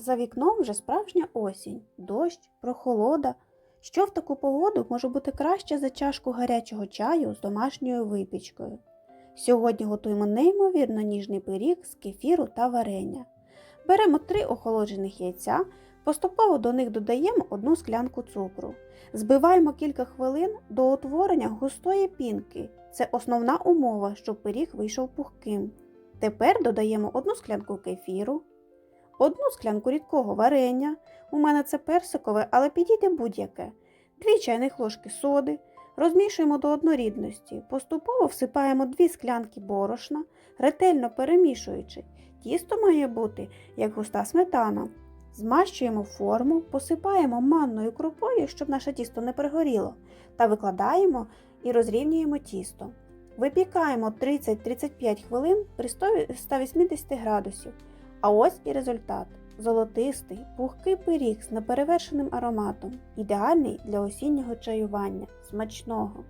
За вікном вже справжня осінь, дощ, прохолода. Що в таку погоду може бути краще за чашку гарячого чаю з домашньою випічкою? Сьогодні готуємо неймовірно ніжний пиріг з кефіру та варення. Беремо три охолоджених яйця, поступово до них додаємо одну склянку цукру. Збиваємо кілька хвилин до утворення густої пінки. Це основна умова, щоб пиріг вийшов пухким. Тепер додаємо одну склянку кефіру, одну склянку рідкого варення. У мене це персикове, але підійде будь-яке. Дві чайних ложки соди. Розмішуємо до однорідності. Поступово всипаємо дві склянки борошна, ретельно перемішуючи. Тісто має бути як густа сметана. Змащуємо форму, посипаємо манною крупою, щоб наше тісто не пригоріло, та викладаємо і розрівнюємо тісто. Випікаємо 30-35 хвилин при 180 градусів. А ось і результат. Золотистий, пухкий пиріг з неперевершеним ароматом, ідеальний для осіннього чаювання, смачного.